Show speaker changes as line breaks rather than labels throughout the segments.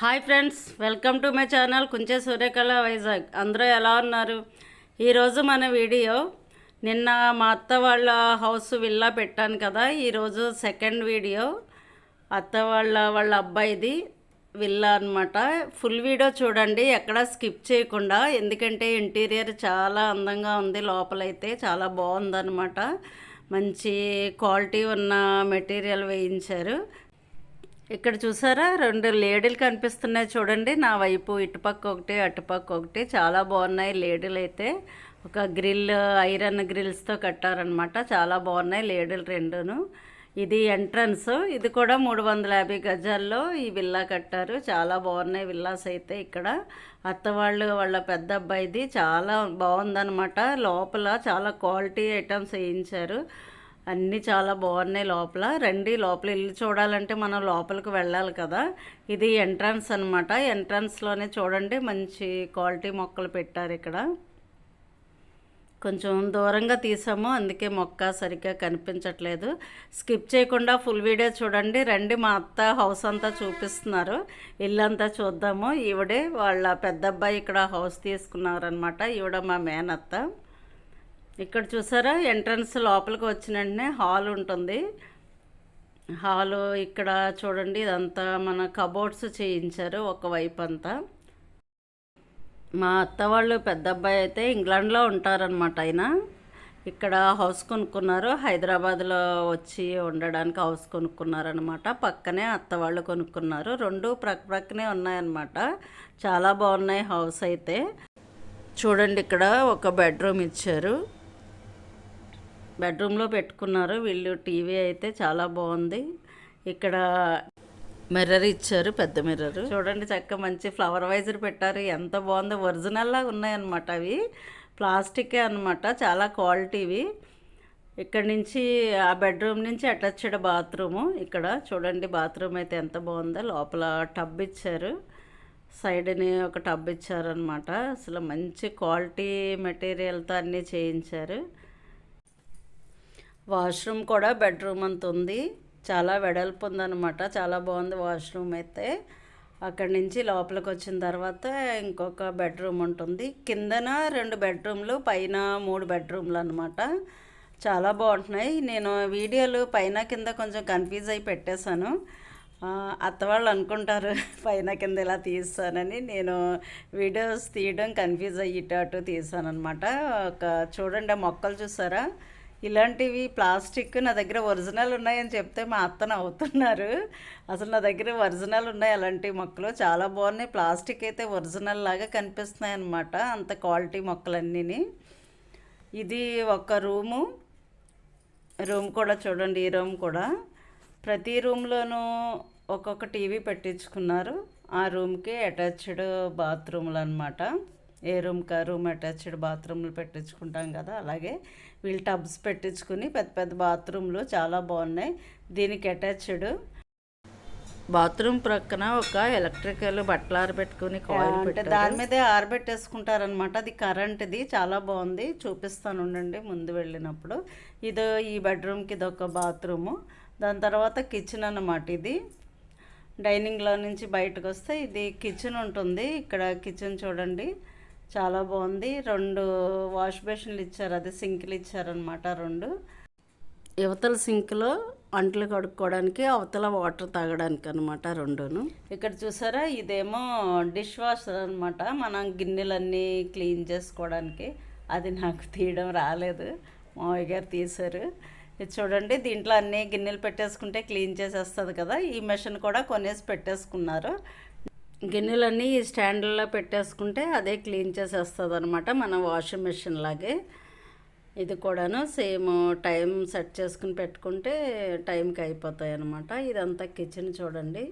Hi friends welcome to my channel Kunche Suryakala Vizag. అందరూ ఎలా ఉన్నారు? ఈరోజు మన వీడియో నిన్న మా అత్త వాళ్ళ హౌస్ విల్లా పెట్టాను కదా ఈరోజు సెకండ్ వీడియో. అత్త వాళ్ళ వాళ్ళ అబ్బాయిది విల్లా అనమాట ఫుల్ వీడియో చూడండి ఎక్కడ స్కిప్ చేయకుండా ఎందుకంటే ఇంటీరియర్ చాలా అందంగా ఉంది లోపలైతే చాలా బాగుందన్నమాట. మంచి క్వాలిటీ ఉన్న మెటీరియల్ వేయించారు. ఇక్కడ చూసారా? రెండు లేడీలు కనిపిస్తున్నాయి చూడండి. నా వైపు ఇటుపక్క ఒకటి అటుపక్క ఒకటి. చాలా బాగున్నాయి లేడీలు అయితే. ఒక గ్రిల్ ఐరన్ గ్రిల్స్తో కట్టారనమాట చాలా బాగున్నాయి లేడీలు రెండును. ఇది ఎంట్రన్స్. ఇది కూడా మూడు వందల యాభై గజాల్లో ఈ విల్లా కట్టారు. చాలా బాగున్నాయి విల్లాస్ అయితే ఇక్కడ. అత్త వాళ్ళు వాళ్ళ పెద్ద అబ్బాయిది చాలా బాగుందనమాట లోపల చాలా క్వాలిటీ ఐటమ్స్ వేయించారు. అన్నీ చాలా బాగున్నాయి లోపల. రండి లోపల ఇల్లు చూడాలంటే మనం లోపలికి వెళ్ళాలి కదా. ఇది ఎంట్రన్స్ అనమాట ఎంట్రన్స్లోనే చూడండి మంచి క్వాలిటీ మొక్కలు పెట్టారు ఇక్కడ. కొంచెం దూరంగా తీసాము అందుకే మొక్క సరిగ్గా కనిపించట్లేదు. స్కిప్ చేయకుండా ఫుల్ వీడియో చూడండి. రండి మా అత్త హౌస్ అంతా చూపిస్తున్నారు. ఇల్లు అంతా చూద్దాము. ఈవిడే వాళ్ళ పెద్ద అబ్బాయి ఇక్కడ హౌస్ తీసుకున్నారనమాట ఈవిడ మా మేనత్త. ఇక్కడ చూసారా? ఎంట్రన్స్ లోపలికి వచ్చిన వెంటనే హాల్ ఉంటుంది. హాలు ఇక్కడ చూడండి ఇదంతా మన కబోర్డ్స్ చేయించారు ఒకవైపు అంతా. మా అత్త వాళ్ళు పెద్ద అబ్బాయి అయితే ఇంగ్లాండ్లో ఉంటారనమాట ఆయన. ఇక్కడ హౌస్ కొనుక్కున్నారు. హైదరాబాద్లో వచ్చి ఉండడానికి హౌస్ కొనుక్కున్నారనమాట పక్కనే అత్త వాళ్ళు కొనుక్కున్నారు. రెండు ప్రక్క ప్రక్కనే ఉన్నాయన్నమాట. చాలా బాగున్నాయి హౌస్ అయితే. చూడండి ఇక్కడ ఒక బెడ్రూమ్ ఇచ్చారు. బెడ్రూమ్లో పెట్టుకున్నారు. వీళ్ళు టీవీ అయితే చాలా బాగుంది. ఇక్కడ మిర్రర్ ఇచ్చారు పెద్ద మిర్రర్. చూడండి చక్క మంచి ఫ్లవర్ వైజర్ పెట్టారు. ఎంత బాగుందో. ఒరిజినల్ ఉన్నాయన్నమాట అవి. ప్లాస్టికే అనమాట చాలా క్వాలిటీవి ఇక్కడ నుంచి ఆ బెడ్రూమ్ నుంచి అటాచ్డ్ బాత్రూము ఇక్కడ. చూడండి బాత్రూమ్ అయితే ఎంత బాగుందో. లోపల టబ్ ఇచ్చారు. సైడ్ని ఒక టబ్ ఇచ్చారనమాట అసలు మంచి క్వాలిటీ మెటీరియల్తో అన్నీ చేయించారు. వాష్రూమ్ కూడా బెడ్రూమ్ అంత ఉంది. చాలా వెడల్పు ఉందన్నమాట. చాలా బాగుంది వాష్రూమ్ అయితే. అక్కడి నుంచి లోపలికి వచ్చిన తర్వాత ఇంకొక బెడ్రూమ్ ఉంటుంది. కిందన రెండు బెడ్రూమ్లు పైన మూడు బెడ్రూమ్లు అనమాట చాలా బాగుంటున్నాయి. నేను వీడియోలు పైన కింద కొంచెం కన్ఫ్యూజ్ అయి పెట్టేశాను. అత్తవాళ్ళు అనుకుంటారు పైన కింద ఇలా తీస్తానని. నేను వీడియోస్ తీయడం కన్ఫ్యూజ్ అయ్యేటట్టు తీసాను అనమాట ఒక చూడండి ఆ మొక్కలు చూసారా? ఇలాంటివి ప్లాస్టిక్ నా దగ్గర ఒరిజినల్ ఉన్నాయని చెప్తే మా అత్తను అవుతున్నారు అసలు నా దగ్గర ఒరిజినల్ ఉన్నాయి. అలాంటి మొక్కలు చాలా బాగున్నాయి. ప్లాస్టిక్ అయితే ఒరిజినల్ లాగా కనిపిస్తున్నాయి అన్నమాట అంత క్వాలిటీ మొక్కలన్నీ ఇది ఒక రూము. రూమ్ కూడా చూడండి ఈ రూమ్ కూడా. ప్రతి రూమ్లోనూ ఒక్కొక్క టీవీ పెట్టించుకున్నారు. ఆ రూమ్కి అటాచ్డ్ బాత్రూమ్లు అనమాట ఏ రూమ్కి ఆ రూమ్ అటాచ్డ్ బాత్రూమ్లు పెట్టించుకుంటాం కదా అలాగే వీళ్ళు టబ్స్ పెట్టించుకుని పెద్ద పెద్ద బాత్రూమ్లు చాలా బాగున్నాయి. దీనికి అటాచ్డ్ బాత్రూమ్ ప్రక్కన ఒక ఎలక్ట్రికల్ బట్టలు ఆరబెట్టుకుని అంటే దాని మీదే ఆరబెట్టేసుకుంటారనమాట అది కరెంట్ది చాలా బాగుంది. చూపిస్తాను ఉండండి ముందు వెళ్ళినప్పుడు. ఇది ఈ బెడ్రూమ్కి ఇది ఒక బాత్రూము. దాని తర్వాత కిచెన్ అన్నమాట ఇది. డైనింగ్లో నుంచి బయటకు వస్తే ఇది కిచెన్ ఉంటుంది. ఇక్కడ కిచెన్ చూడండి. చాలా బాగుంది. రెండు వాష్ బేషన్లు ఇచ్చారు. అదే సింక్లు ఇచ్చారనమాట రెండు. యువతల సింక్లో అంట్లు కడుక్కోవడానికి అవతల వాటర్ తాగడానికి అనమాట రెండును. ఇక్కడ చూసారా? ఇదేమో డిష్ వాషర్ అనమాట మనం గిన్నెలన్నీ క్లీన్ చేసుకోవడానికి. అది నాకు తీయడం రాలేదు. మావయ్య గారు తీశారు. ఇది చూడండి దీంట్లో అన్ని గిన్నెలు పెట్టేసుకుంటే క్లీన్ చేసేస్తుంది కదా. ఈ మెషిన్ కూడా కొనేసి పెట్టేసుకున్నారు. గిన్నెలన్నీ ఈ స్టాండ్లో పెట్టేసుకుంటే అదే క్లీన్ చేసేస్తుంది అనమాట మన వాషింగ్ మిషన్ లాగే. ఇది కూడాను సేమ్ టైం సెట్ చేసుకుని పెట్టుకుంటే టైంకి అయిపోతాయి అనమాట ఇదంతా కిచెన్ చూడండి.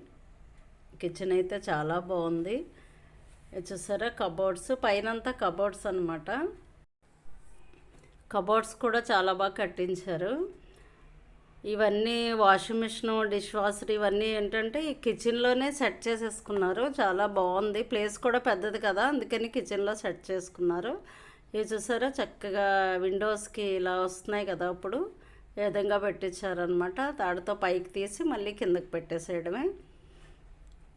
కిచెన్ అయితే చాలా బాగుంది. చూసారా? కబోర్డ్స్. పైనంతా కబోర్డ్స్ అనమాట కబోర్డ్స్ కూడా చాలా బాగా కట్టించారు. ఇవన్నీ వాషింగ్ మిషన్ డిష్ వాషర్ ఇవన్నీ ఏంటంటే ఈ కిచెన్లోనే సెట్ చేసేసుకున్నారు. చాలా బాగుంది. ప్లేస్ కూడా పెద్దది కదా అందుకని కిచెన్లో సెట్ చేసుకున్నారు. ఇవి చూసారా? చక్కగా విండోస్కి ఇలా వస్తున్నాయి కదా అప్పుడు. ఏ విధంగా పెట్టించారనమాట తాడుతో పైకి తీసి మళ్ళీ కిందకి పెట్టేసేయడమే.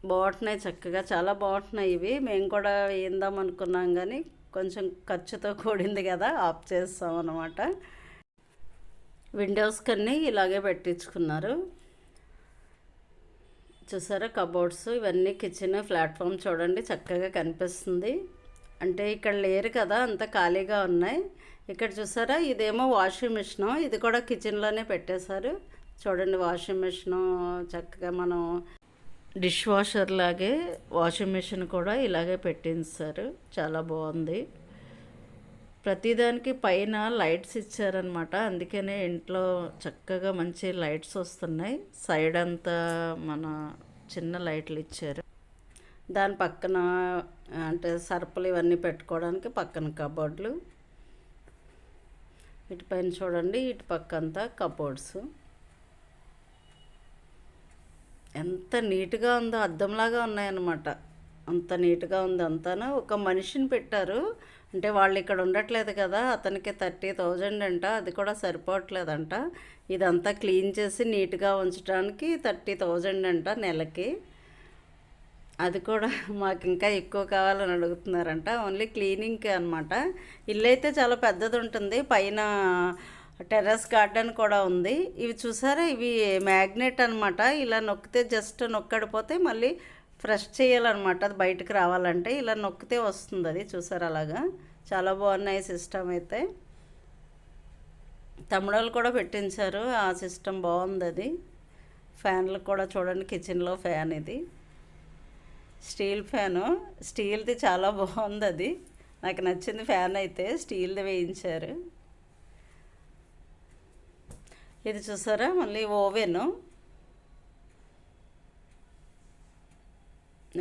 బాగుంటున్నాయి చక్కగా. చాలా బాగుంటున్నాయి ఇవి. మేము కూడా వేయిందాం అనుకున్నాం కానీ కొంచెం ఖర్చుతో కూడింది కదా ఆఫ్ చేస్తాం అనమాట విండోస్ కన్నీ ఇలాగే పెట్టించుకున్నారు. చూసారా కబోర్డ్స్ ఇవన్నీ కిచెన్ ప్లాట్ఫామ్ చూడండి చక్కగా కనిపిస్తుంది. అంటే ఇక్కడ లేరు కదా అంత ఖాళీగా ఉన్నాయి. ఇక్కడ చూసారా ఇదేమో వాషింగ్ మిషన్ ఇది కూడా కిచెన్లోనే పెట్టేశారు. చూడండి వాషింగ్ మిషన్ చక్కగా మనం డిష్ వాషర్ లాగే వాషింగ్ మిషన్ కూడా ఇలాగే పెట్టించారు. చాలా బాగుంది. ప్రతిదానికి పైన లైట్స్ ఇచ్చారనమాట అందుకనే ఇంట్లో చక్కగా మంచి లైట్స్ వస్తున్నాయి. సైడ్ అంతా మన చిన్న లైట్లు ఇచ్చారు. దాని పక్కన అంటే సరుపులు ఇవన్నీ పెట్టుకోవడానికి పక్కన కబోర్డ్లు. ఇటు పైన చూడండి ఇటు పక్క అంతా కబోర్డ్స్. ఎంత నీట్గా ఉందో అద్దంలాగా ఉన్నాయన్నమాట. అంత నీట్గా ఉంది అంతాను? ఒక మనిషిని పెట్టారు. అంటే వాళ్ళు ఇక్కడ ఉండట్లేదు కదా అతనికి థర్టీ థౌజండ్ అంట అది కూడా సరిపోవట్లేదంట. ఇదంతా క్లీన్ చేసి నీట్గా ఉంచడానికి థర్టీ థౌజండ్ అంట నెలకి. అది కూడా మాకు ఇంకా ఎక్కువ కావాలని అడుగుతున్నారంట. ఓన్లీ క్లీనింగ్కి అనమాట ఇల్లు అయితే చాలా పెద్దది ఉంటుంది పైన టెర్రస్ గార్డెన్ కూడా ఉంది. ఇవి చూసారా? ఇవి మ్యాగ్నెట్ అనమాట ఇలా నొక్కితే జస్ట్ నొక్కడిపోతే మళ్ళీ ఫ్రెష్ చేయాలన్నమాట. అది బయటకు రావాలంటే ఇలా నొక్కితే వస్తుంది అది. చూసారు అలాగా? చాలా బాగున్నాయి సిస్టమ్ అయితే. తమ్ముడోళ్ళు కూడా పెట్టించారు. ఆ సిస్టమ్ బాగుంది అది. ఫ్యాన్లు కూడా చూడండి కిచెన్లో ఫ్యాన్ ఇది. Steel fan. స్టీల్ది చాలా బాగుంది అది. నాకు నచ్చింది ఫ్యాన్ అయితే. స్టీల్ది వేయించారు. ఇది చూసారా? మళ్ళీ ఓవెన్.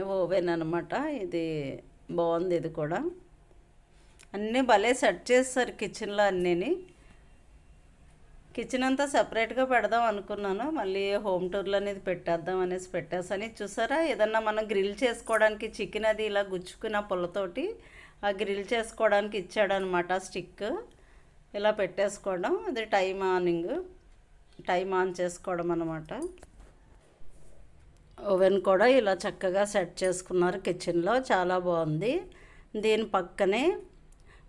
ఓవెన్ అనమాట ఇది బాగుంది ఇది కూడా. అన్నీ భలే సెట్ చేస్తారు కిచెన్లో అన్నీని. కిచెన్ అంతా సపరేట్గా పెడదాం అనుకున్నాను. మళ్ళీ హోమ్ టూర్లో అనేది పెట్టేద్దాం అనేసి పెట్టేసని చూసారా? ఏదన్నా మనం గ్రిల్ చేసుకోవడానికి చికెన్ అది ఇలా గుచ్చుకున్న పుల్లతోటి ఆ గ్రిల్ చేసుకోవడానికి ఇచ్చాడనమాట స్టిక్. ఇలా పెట్టేసుకోవడం. అది టైం ఆనింగ్. టైం ఆన్ చేసుకోవడం అనమాట ఓవెన్ కూడా ఇలా చక్కగా సెట్ చేసుకున్నారు కిచెన్లో. చాలా బాగుంది. దీని పక్కనే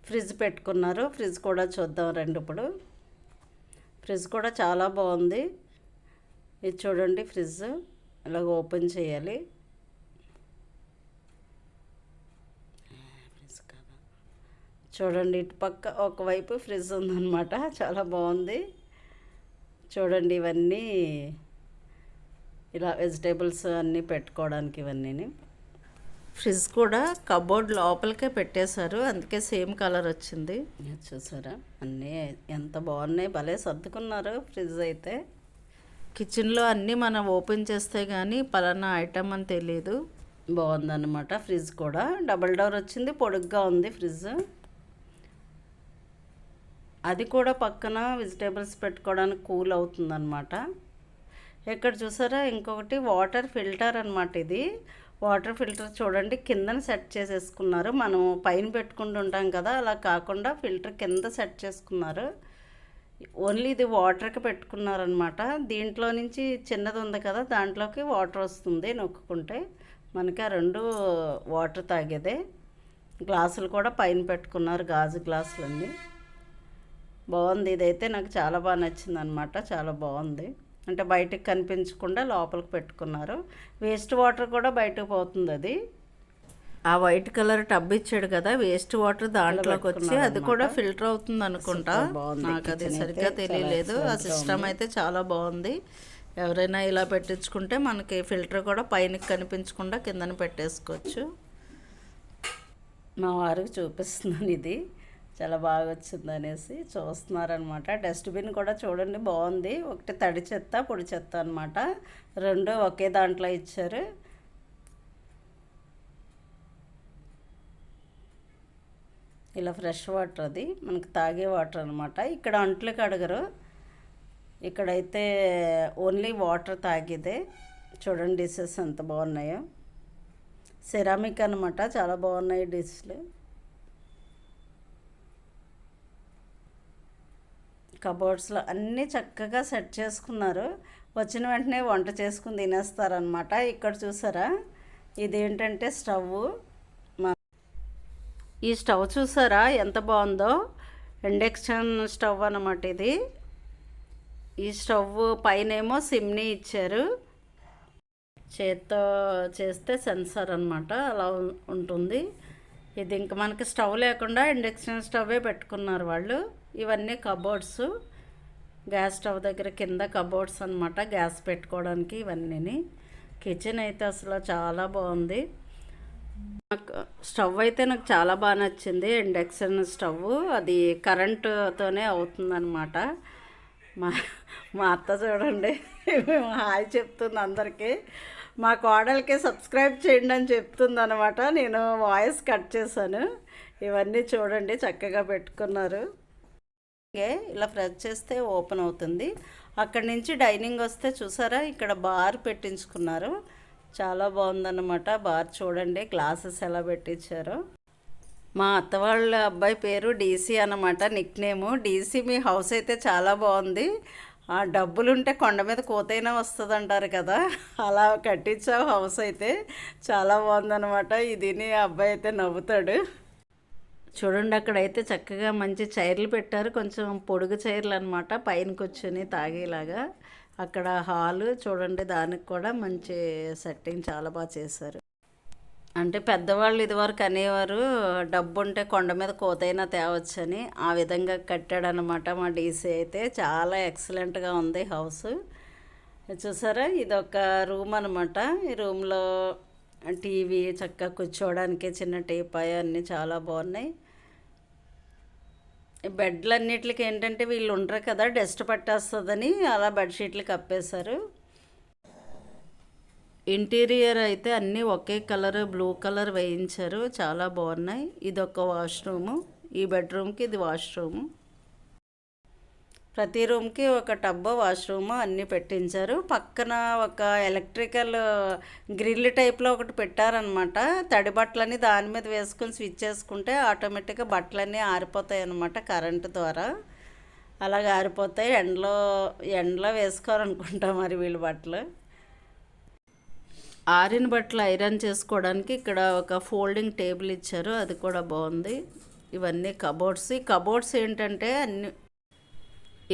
ఫ్రిడ్జ్ పెట్టుకున్నారు. ఫ్రిడ్జ్ కూడా చూద్దాం రండి ఇప్పుడు. ఫ్రిడ్జ్ కూడా చాలా బాగుంది. ఇది చూడండి ఫ్రిడ్జ్. ఇలాగ ఓపెన్ చేయాలి. చూడండి ఇటు పక్క ఒకవైపు ఫ్రిడ్జ్ ఉందన్నమాట. చాలా బాగుంది. చూడండి ఇవన్నీ ఇలా వెజిటేబుల్స్ అన్నీ పెట్టుకోవడానికి ఇవన్నీ ఫ్రిడ్జ్ కూడా కబోర్డ్ లోపలికే పెట్టేశారు అందుకే సేమ్ కలర్ వచ్చింది. చూసారా? అన్నీ ఎంత బాగున్నాయి భలే సర్దుకున్నారు ఫ్రిడ్జ్ అయితే. కిచెన్లో అన్నీ మనం ఓపెన్ చేస్తే కానీ పలానా ఐటమ్ అని తెలియదు బాగుందన్నమాట ఫ్రిడ్జ్ కూడా. డబల్ డోర్ వచ్చింది పొడుగ్గా ఉంది ఫ్రిడ్జ్. అది కూడా పక్కన వెజిటేబుల్స్ పెట్టుకోవడానికి కూల్ అవుతుందన్నమాట. ఇక్కడ చూసారా? ఇంకొకటి వాటర్ ఫిల్టర్ అనమాట ఇది. వాటర్ ఫిల్టర్ చూడండి కిందన సెట్ చేసేసుకున్నారు. మనం పైన పెట్టుకుంటూ ఉంటాం కదా అలా కాకుండా ఫిల్టర్ కింద సెట్ చేసుకున్నారు. ఓన్లీ ఇది వాటర్కి పెట్టుకున్నారనమాట దీంట్లో నుంచి చిన్నది ఉంది కదా దాంట్లోకి వాటర్ వస్తుంది నొక్కుంటే మనకి ఆ రెండు వాటర్ తాగేదే. గ్లాసులు కూడా పైన పెట్టుకున్నారు గాజు గ్లాసులన్నీ. బాగుంది ఇదైతే నాకు చాలా బాగా నచ్చింది అనమాట చాలా బాగుంది. అంటే బయటకు కనిపించకుండా లోపలికి పెట్టుకున్నారు. వేస్ట్ వాటర్ కూడా బయటకు పోతుంది అది. ఆ వైట్ కలర్ టబ్ ఇచ్చాడు కదా వేస్ట్ వాటర్ దాంట్లోకి వచ్చి అది కూడా ఫిల్టర్ అవుతుంది అనుకుంటా. నాకు అది సరిగ్గా తెలియలేదు. ఆ సిస్టమ్ అయితే చాలా బాగుంది. ఎవరైనా ఇలా పెట్టించుకుంటే మనకి ఫిల్టర్ కూడా పైన కనిపించకుండా కిందన పెట్టేసుకోవచ్చు. మా వారికి చూపిస్తున్నాను ఇది. చాలా బాగా వచ్చింది అనేసి చూస్తున్నారనమాట. డస్ట్బిన్ కూడా చూడండి బాగుంది. ఒకటి తడి చెత్త పొడి చెత్త అనమాట. రెండు ఒకే దాంట్లో ఇచ్చారు. ఇలా ఫ్రెష్ వాటర్ అది. మనకు తాగే వాటర్ అనమాట. ఇక్కడ అంట్లకి అడగరు ఇక్కడైతే ఓన్లీ వాటర్ తాగేదే. చూడండి డిషెస్ ఎంత బాగున్నాయో. సెరామిక్ అనమాట. చాలా బాగున్నాయి డిష్లు. కబోర్డ్స్లో అన్నీ చక్కగా సెట్ చేసుకున్నారు. వచ్చిన వెంటనే వంట చేసుకుని తినేస్తారనమాట ఇక్కడ చూసారా? ఇదేంటంటే స్టవ్. మా ఈ స్టవ్ చూసారా? ఎంత బాగుందో? ఇండక్షన్ స్టవ్ అనమాట ఇది. ఈ స్టవ్ పైనేమో సిమ్ని ఇచ్చారు. చేత్తో చేస్తే సెన్సార్ అనమాట అలా ఉంటుంది. ఇది ఇంకా మనకి స్టవ్ లేకుండా ఇండక్షన్ స్టవ్వే పెట్టుకున్నారు వాళ్ళు. ఇవన్నీ కబోర్డ్స్ గ్యాస్ స్టవ్ దగ్గర కింద కబోర్డ్స్ అనమాట గ్యాస్ పెట్టుకోవడానికి ఇవన్నీ కిచెన్ అయితే అసలు చాలా బాగుంది. నాకు స్టవ్ అయితే నాకు చాలా బాగా నచ్చింది. ఇండక్షన్ స్టవ్ అది కరెంటుతోనే అవుతుందన్నమాట. మా మా అత్త చూడండి మేము హాయ్ చెప్తుంది అందరికీ. మా కోడలికి సబ్స్క్రైబ్ చేయండి అని చెప్తుంది అనమాట నేను వాయిస్ కట్ చేశాను. ఇవన్నీ చూడండి చక్కగా పెట్టుకున్నారు. ఇలా ప్రెస్ చేస్తే ఓపెన్ అవుతుంది. అక్కడి నుంచి డైనింగ్ వస్తే చూసారా ఇక్కడ బార్ పెట్టించుకున్నారు. చాలా బాగుందన్నమాట బార్ చూడండి గ్లాసెస్ ఎలా పెట్టించారో. మా అత్త వాళ్ళ అబ్బాయి పేరు డీసీ అన్నమాట నిక్ నేము. డీసీ మీ హౌస్ అయితే చాలా బాగుంది. ఆ డబ్బులుంటే కొండ మీద కోతైనా వస్తుంది అంటారు కదా అలా కట్టించావు హౌస్ అయితే. చాలా బాగుందన్నమాట. ఇదిని ఆ అబ్బాయి అయితే నవ్వుతాడు. చూడండి అక్కడైతే చక్కగా మంచి చైర్లు పెట్టారు. కొంచెం పొడుగు చైర్లు అనమాట పైన కూర్చొని తాగేలాగా అక్కడ హాలు చూడండి దానికి కూడా మంచి సెట్టింగ్ చాలా బాగా చేశారు. అంటే పెద్దవాళ్ళు ఇదివరకు అనేవారు డబ్బు ఉంటే కొండ మీద కోతైనా తేవచ్చని. ఆ విధంగా కట్టాడనమాట మా డీసీ అయితే. చాలా ఎక్సలెంట్గా ఉంది హౌస్. చూసారా? ఇది ఒక రూమ్ అనమాట ఈ రూమ్లో టీవీ చక్కగా కూర్చోవడానికి చిన్న టీపాయ అన్నీ చాలా బాగున్నాయి. బెడ్లు అన్నిటికి ఏంటంటే వీళ్ళు ఉండరు కదా డస్ట్ పట్టేస్తుందని అలా బెడ్షీట్లు కప్పేశారు. ఇంటీరియర్ అయితే అన్నీ ఒకే కలర్ బ్లూ కలర్ వేయించారు. చాలా బాగున్నాయి. ఇది ఒక వాష్రూము. ఈ బెడ్రూమ్కి ఇది వాష్రూము. ప్రతి రూమ్కి ఒక టబ్బు వాష్రూమ్ అన్నీ పెట్టించారు. పక్కన ఒక ఎలక్ట్రికల్ గ్రిల్ టైప్లో ఒకటి పెట్టారనమాట. తడి బట్టలని దాని మీద వేసుకొని స్విచ్ చేసుకుంటే ఆటోమేటిక్గా బట్టలన్నీ ఆరిపోతాయి అనమాట కరెంటు ద్వారా. అలాగ ఆరిపోతాయి. ఎండలో ఎండలో వేసుకోవాలనుకుంటా మరి వీళ్ళు బట్టలు. ఆరిన బట్టలు ఐరన్ చేసుకోవడానికి ఇక్కడ ఒక ఫోల్డింగ్ టేబుల్ ఇచ్చారు. అది కూడా బాగుంది. ఇవన్నీ కబోర్డ్స్. ఈ కబోర్డ్స్ ఏంటంటే అన్ని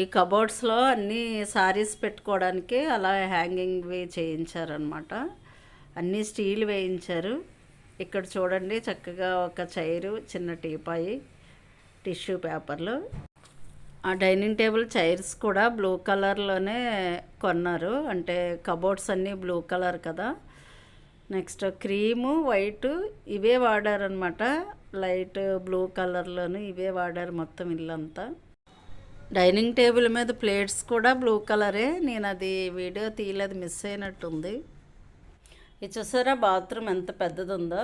ఈ కబోర్డ్స్లో అన్ని సారీస్ పెట్టుకోవడానికి అలా హ్యాంగింగ్వి చేయించారనమాట అన్నీ స్టీల్ వేయించారు. ఇక్కడ చూడండి చక్కగా ఒక చైరు చిన్న టీపాయి టిష్యూ పేపర్లు. ఆ డైనింగ్ టేబుల్ చైర్స్ కూడా బ్లూ కలర్లోనే కొన్నారు. అంటే కబోర్డ్స్ అన్నీ బ్లూ కలర్ కదా. నెక్స్ట్ క్రీము వైట్ ఇవే వాడారనమాట లైట్ బ్లూ కలర్లోను ఇవే వాడారు మొత్తం ఇల్లంతా. డైనింగ్ టేబుల్ మీద ప్లేట్స్ కూడా బ్లూ కలరే. నేను అది వీడియో తీయలేదు మిస్ అయినట్టుంది. ఇది చూసారా? బాత్రూమ్ ఎంత పెద్దది ఉందో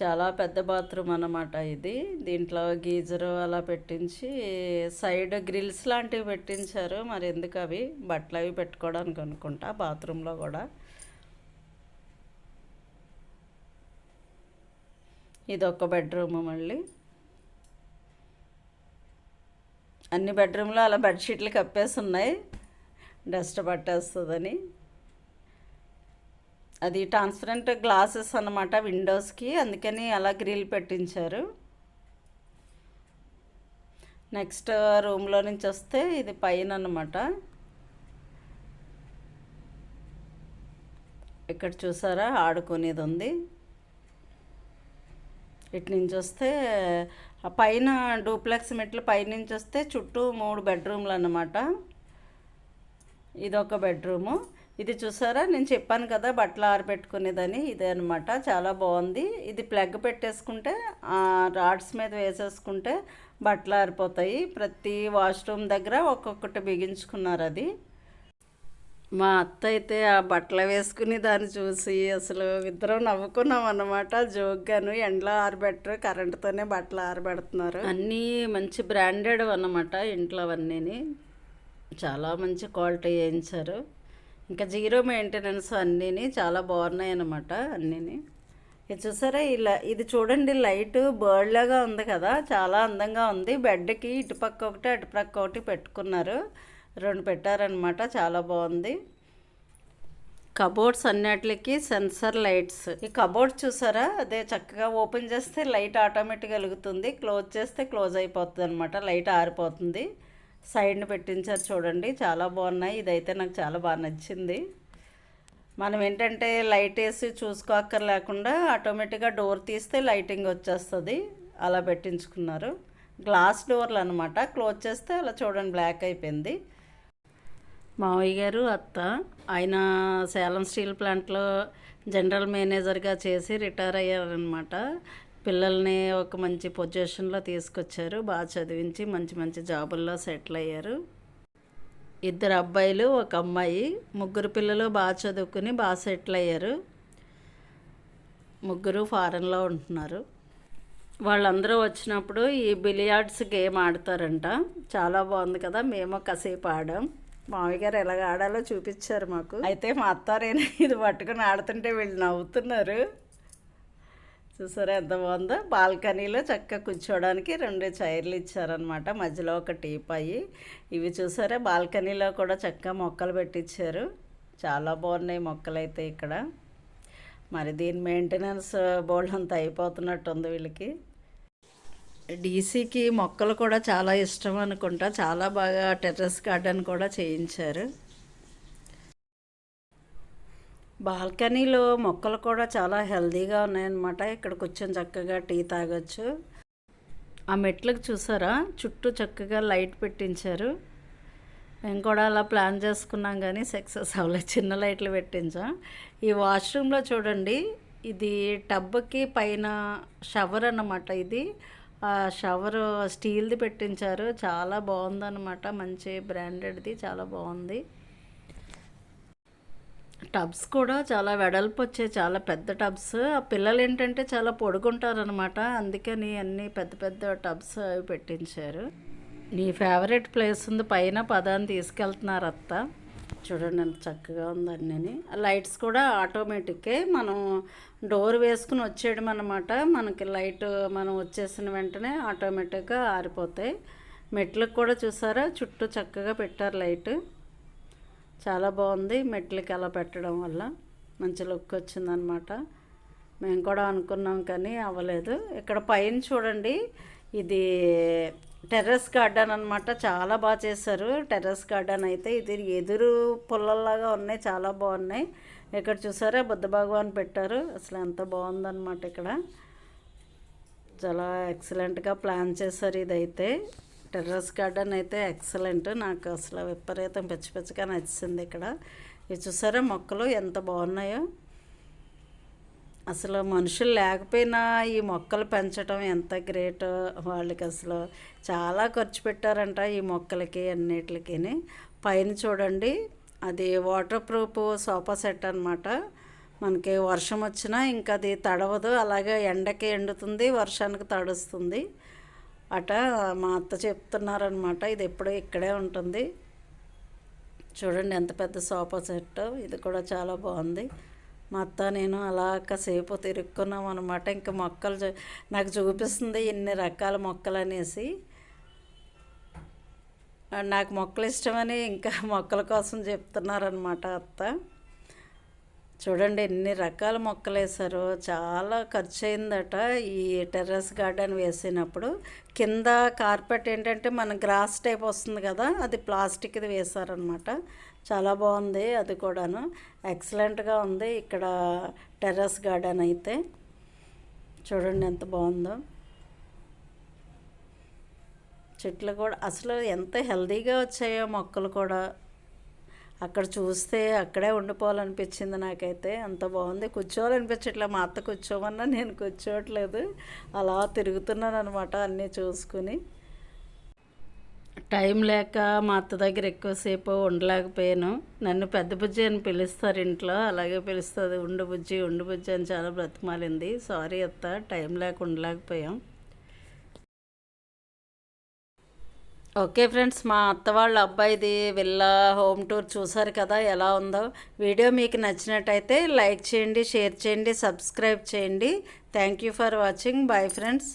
చాలా పెద్ద బాత్రూమ్ అన్నమాట ఇది. దీంట్లో గీజరు అలా పెట్టించి సైడ్ గ్రిల్స్ లాంటివి పెట్టించారు. మరి ఎందుకు అవి? బట్టలు అవి పెట్టుకోవడానికి అనుకుంటా బాత్రూంలో కూడా. ఇది ఒక బెడ్రూమ్ మళ్ళీ. అన్ని బెడ్రూమ్లో అలా బెడ్షీట్లు కప్పేసి ఉన్నాయి డస్ట్ పట్టేస్తుందని. అది ట్రాన్స్పరెంట్ గ్లాసెస్ అన్నమాట విండోస్కి అందుకని అలా గ్రిల్ పెట్టించారు. నెక్స్ట్ రూమ్లో నుంచి వస్తే ఇది పైన అన్నమాట. ఇక్కడ చూసారా? ఆడుకునేది ఉంది. ఇటు నుంచి వస్తే పైన డూప్లెక్స్ మెట్లు పైనుంచి వస్తే చుట్టూ మూడు బెడ్రూమ్లు అన్నమాట. ఇది ఒక బెడ్రూము. ఇది చూసారా? నేను చెప్పాను కదా బట్టలు ఆరబెట్టుకునేదని. ఇదే అనమాట చాలా బాగుంది. ఇది ప్లగ్ పెట్టేసుకుంటే ఆ రాడ్స్ మీద వేసేసుకుంటే బట్టలు ఆరిపోతాయి. ప్రతి వాష్రూమ్ దగ్గర ఒక్కొక్కటి బిగించుకున్నారు అది. మా అత్త అయితే ఆ బట్టలు వేసుకుని దాన్ని చూసి అసలు ఇద్దరం నవ్వుకున్నాం అనమాట జోక్గాను ఎండలో ఆరబెట్టరు కరెంటుతోనే బట్టలు ఆరబెడుతున్నారు. అన్నీ మంచి బ్రాండెడ్ అన్నమాట ఇంట్లో అవన్నీని. చాలా మంచి క్వాలిటీ వేయించారు. ఇంకా జీరో మెయింటెనెన్స్ అన్నీని చాలా బాగున్నాయి అన్నమాట అన్నీని. ఇది చూసారా ఇలా ఇది చూడండి లైట్ బర్డ్ లాగా ఉంది కదా చాలా అందంగా ఉంది. బెడ్కి ఇటుపక్క ఒకటి అటుపక్క ఒకటి పెట్టుకున్నారు. రెండు పెట్టారనమాట చాలా బాగుంది. కబోర్డ్స్ అన్నిటికి సెన్సర్ లైట్స్. ఈ కబోర్డ్ చూసారా? అదే చక్కగా ఓపెన్ చేస్తే లైట్ ఆటోమేటిక్గా వెలుగుతుంది. క్లోజ్ చేస్తే క్లోజ్ అయిపోతుంది అనమాట లైట్ ఆరిపోతుంది. సైడ్ని పెట్టించారు చూడండి చాలా బాగున్నాయి. ఇదైతే నాకు చాలా బాగా నచ్చింది. మనం ఏంటంటే లైట్ వేసి చూసుకోక్కర్ లేకుండా ఆటోమేటిక్గా డోర్ తీస్తే లైటింగ్ వచ్చేస్తుంది. అలా పెట్టించుకున్నారు. గ్లాస్ డోర్లు అనమాట క్లోజ్ చేస్తే అలా చూడండి బ్లాక్ అయిపోయింది. మావయ్య గారు అత్త. ఆయన సేలం స్టీల్ ప్లాంట్లో జనరల్ మేనేజర్గా చేసి రిటైర్ అయ్యారనమాట పిల్లల్ని ఒక మంచి పొజిషన్లో తీసుకొచ్చారు. బాగా చదివించి మంచి మంచి జాబుల్లో సెటిల్ అయ్యారు. ఇద్దరు అబ్బాయిలు ఒక అమ్మాయి. ముగ్గురు పిల్లలు బాగా చదువుకుని బాగా సెటిల్ అయ్యారు. ముగ్గురు ఫారెన్లో ఉంటున్నారు. వాళ్ళందరూ వచ్చినప్పుడు ఈ బిలియార్డ్స్ గేమ్ ఆడతారంట. చాలా బాగుంది కదా మేము కాసేపు ఆడాం. మామయ్య గారు ఎలాగ ఆడాలో చూపించారు మాకు. అయితే మా అత్తారైనా ఇది పట్టుకుని ఆడుతుంటే వీళ్ళు నవ్వుతున్నారు. చూసారా ఎంత బాగుందో? బాల్కనీలో చక్కగా కూర్చోవడానికి రెండు చైర్లు ఇచ్చారనమాట మధ్యలో ఒక టీపాయి ఇవి చూసారా? బాల్కనీలో కూడా చక్కగా మొక్కలు పెట్టించారు చాలా బాగున్నాయి మొక్కలు అయితే ఇక్కడ. మరి దీని మెయింటెనెన్స్ బోల్డ్ అంత అయిపోతున్నట్టుంది వీళ్ళకి. డీసీకి మొక్కలు కూడా చాలా ఇష్టం అనుకుంటా. చాలా బాగా టెర్రస్ గార్డెన్ కూడా చేయించారు. బాల్కనీలో మొక్కలు కూడా చాలా హెల్దీగా ఉన్నాయన్నమాట. ఇక్కడ కూర్చొని చక్కగా టీ తాగొచ్చు. ఆ మెట్లకు చూసారా? చుట్టూ చక్కగా లైట్ పెట్టించారు. మేము కూడా అలా ప్లాన్ చేసుకున్నాం కానీ సక్సెస్ అవ్వలేదు. చిన్న లైట్లు పెట్టించాం. ఈ వాష్రూమ్లో చూడండి. ఇది టబ్కి పైన షవర్ అన్నమాట ఇది. షవర్ స్టీల్ది పెట్టించారు. చాలా బాగుందన్నమాట. మంచి బ్రాండెడ్ది. చాలా బాగుంది. టబ్స్ కూడా చాలా వెడల్పు వచ్చాయి. చాలా పెద్ద టబ్స్. ఆ పిల్లలు ఏంటంటే చాలా పొడుగుంటారనమాట అందుకని అన్ని పెద్ద పెద్ద టబ్స్ అవి పెట్టించారు. నీ ఫేవరెట్ ప్లేస్ ఉంది. పైన పదాన్ని తీసుకెళ్తున్నారు అత్త. చూడండి ఎంత చక్కగా ఉందన్నీ లైట్స్ కూడా ఆటోమేటిక్కే మనం డోర్ వేసుకుని వచ్చేయడం అనమాట మనకి లైట్ మనం వచ్చేసిన వెంటనే ఆటోమేటిక్గా ఆరిపోతాయి. మెట్లకు కూడా చూసారా? చుట్టూ చక్కగా పెట్టారు లైట్. చాలా బాగుంది మెట్లకి అలా పెట్టడం వల్ల. మంచి లుక్ వచ్చిందనమాట మేము కూడా అనుకున్నాం కానీ అవ్వలేదు. ఇక్కడ పైన చూడండి. ఇది టెర్రస్ గార్డెన్ అనమాట చాలా బాగా చేశారు. టెర్రస్ గార్డెన్ అయితే ఇది ఎదురు పుల్లల్లాగా ఉన్నాయి. చాలా బాగున్నాయి. ఇక్కడ చూసారా? బుద్ధ భగవాన్ పెట్టారు. అసలు ఎంత బాగుందన్నమాట ఇక్కడ. చాలా ఎక్సలెంట్గా ప్లాన్ చేశారు ఇదైతే. టెర్రస్ గార్డెన్ అయితే ఎక్సలెంట్. నాకు అసలు విపరీతం పిచ్చి పిచ్చిగా నచ్చింది ఇక్కడ. ఇది చూసారా? మొక్కలు ఎంత బాగున్నాయో. అసలు మనుషులు లేకపోయినా ఈ మొక్కలు పెంచడం ఎంత గ్రేట్ వాళ్ళకి అసలు. చాలా ఖర్చు పెట్టారంట ఈ మొక్కలకి అన్నిటికి పైన చూడండి అది వాటర్ ప్రూఫ్ సోఫా సెట్ అనమాట మనకి వర్షం వచ్చినా ఇంకా అది తడవదు అలాగే ఎండకి ఎండుతుంది వర్షానికి తడుస్తుంది. అట మా అత్త చెప్తున్నారనమాట ఇది ఎప్పుడూ ఇక్కడే ఉంటుంది. చూడండి ఎంత పెద్ద సోఫా సెట్ ఇది కూడా చాలా బాగుంది. మా అత్త నేను అలా కాసేపు తిరుక్కున్నాం అనమాట ఇంకా మొక్కలు నాకు చూపిస్తుంది ఇన్ని రకాల మొక్కలు అనేసి నాకు మొక్కలు ఇష్టమని ఇంకా మొక్కల కోసం చెప్తున్నారనమాట అత్త. చూడండి ఎన్ని రకాల మొక్కలు వేశారు. చాలా ఖర్చు అయిందట ఈ టెర్రస్ గార్డెన్ వేసినప్పుడు. కింద కార్పెట్ ఏంటంటే మన గ్రాస్ టైప్ వస్తుంది కదా అది ప్లాస్టిక్ది వేశారనమాట చాలా బాగుంది అది కూడాను. ఎక్సలెంట్గా ఉంది ఇక్కడ టెర్రస్ గార్డెన్ అయితే. చూడండి ఎంత బాగుందో. చెట్లు కూడా అసలు ఎంత హెల్దీగా వచ్చాయో మొక్కలు కూడా. అక్కడ చూస్తే అక్కడే ఉండిపోవాలనిపించింది నాకైతే. అంత బాగుంది. కూర్చోవాలనిపించట్లే. మా అత్త కూర్చోమన్నా నేను కూర్చోవట్లేదు. అలా తిరుగుతున్నాను అనమాట అన్నీ చూసుకుని. టైం లేక మా అత్త దగ్గర ఎక్కువసేపు ఉండలేకపోయాను. నన్ను పెద్ద బుజ్జి అని పిలుస్తారు ఇంట్లో అలాగే పిలుస్తుంది. ఉండు బుజ్జి ఉండు బుజ్జి అని చాలా బ్రతిమాలింది. సారీ అత్త టైం లేక ఉండలేకపోయాం. ఓకే ఫ్రెండ్స్ మా అత్త వాళ్ళ అబ్బాయిది విల్లా హోమ్ టూర్ చూసారు కదా ఎలా ఉందో. వీడియో మీకు నచ్చినట్టయితే లైక్ చేయండి షేర్ చేయండి సబ్స్క్రైబ్ చేయండి. Thank you for watching bye friends